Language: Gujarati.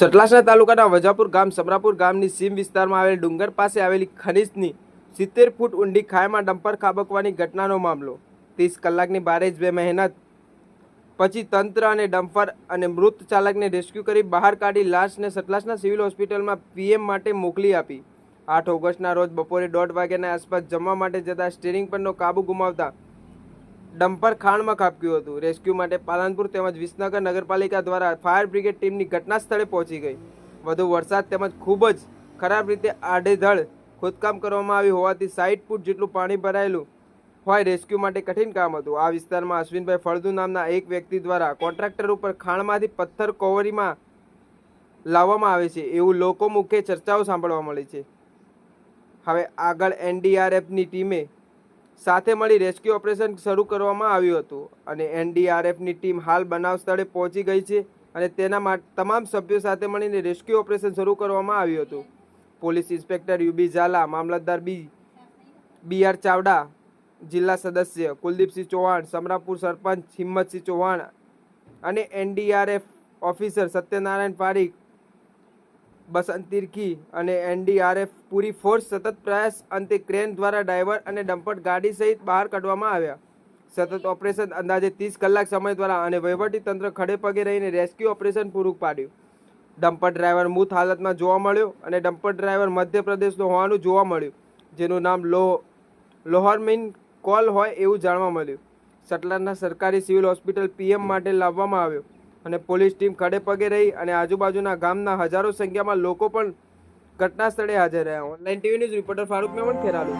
સતલાસણા તાલુકાના વજાપુર ગામ, સમરાપુર ગામની સીમ વિસ્તારમાં આવેલ ડુંગર પાસે આવેલી ખનીજની સિત્તેર ફૂટ ઊંડી ખાઈમાં ડમ્પર ખાબકવાની ઘટનાનો મામલો. ત્રીસ કલાકની બારે જ બે મહેનત, પછી તંત્ર અને ડમ્પર અને મૃત ચાલકને રેસ્ક્યુ કરી બહાર કાઢી લાશને સતલાસના સિવિલ હોસ્પિટલમાં પીએમ માટે મોકલી આપી. આઠ ઓગસ્ટના રોજ બપોરે દોઢ વાગ્યાના આસપાસ જમવા માટે જતા સ્ટીરિંગ પરનો કાબુ ગુમાવતા ડમ્પર ખાણમાં ખાબક્યું હતું. રેસ્ક્યુ માટે પાલનપુર તેમજ વિસનગર નગરપાલિકા દ્વારા ફાયર બ્રિગેડ ટીમની ઘટના સ્થળે પહોંચી ગઈ. વધુ વરસાદ તેમજ ખૂબ જ ખરાબ રીતે આડેધડ ખોદકામ કરવામાં આવ્યું હોવાથી સાઠ ફૂટ જેટલું પાણી ભરાયેલું હોય રેસ્ક્યુ માટે કઠિન કામ હતું. આ વિસ્તારમાં અશ્વિનભાઈ ફળદુ નામના એક વ્યક્તિ દ્વારા કોન્ટ્રાક્ટર ઉપર ખાણમાંથી પથ્થર કોવરીમાં લાવવામાં આવે છે એવું લોકો મુખ્ય ચર્ચાઓ સાંભળવા મળી છે. હવે આગળ એનડીઆરએફની ટીમે સાથે મળી રેસ્ક્યુ ઓપરેશન શરૂ કરવામાં આવ્યું હતું અને એનડીઆરએફની ટીમ હાલ બનાવ સ્થળે પહોંચી ગઈ છે અને તેના માટે તમામ સભ્યો સાથે મળીને રેસ્ક્યુ ઓપરેશન શરૂ કરવામાં આવ્યું હતું. Police inspector U B Zala, મામલતદાર બી બી આર ચાવડા, જિલ્લા સદસ્ય કુલદીપસિંહ ચૌહાણ, સમરાપુર સરપંચ હિંમતસિંહ ચૌહાણ અને એનડીઆરએફ ઓફિસર સત્યનારાયણ પારીખ બસંત તિરકી અને એનડીઆરએફ પૂરી ફોર્સ સતત પ્રયાસ અંતે ક્રેન દ્વારા ડ્રાઈવર અને ડમ્પટ ગાડી સહિત બહાર કાઢવામાં આવ્યા. સતત ઓપરેશન અંદાજે ત્રીસ કલાક સમય દ્વારા અને તંત્ર ખડે પગે રહીને રેસ્ક્યુ ઓપરેશન પૂરું પાડ્યું. ડમ્પર ડ્રાઈવર મૂત હાલતમાં જોવા મળ્યો અને ડમ્પર ડ્રાઈવર મધ્યપ્રદેશનો હોવાનું જોવા મળ્યું, જેનું નામ લો, લોહરમિન કોલ હોય એવું જાણવા મળ્યું. સટલાના સરકારી સિવિલ હોસ્પિટલ પીએમ માટે લાવવામાં આવ્યો. અને પોલીસ ટીમ ખડે પગે રહી અને આજુબાજુના ગામના હજારો સંખ્યામાં લોકો પણ ઘટના સ્થળે હાજર રહ્યા. Online TV news reporter Farooq Memon, Kheralu.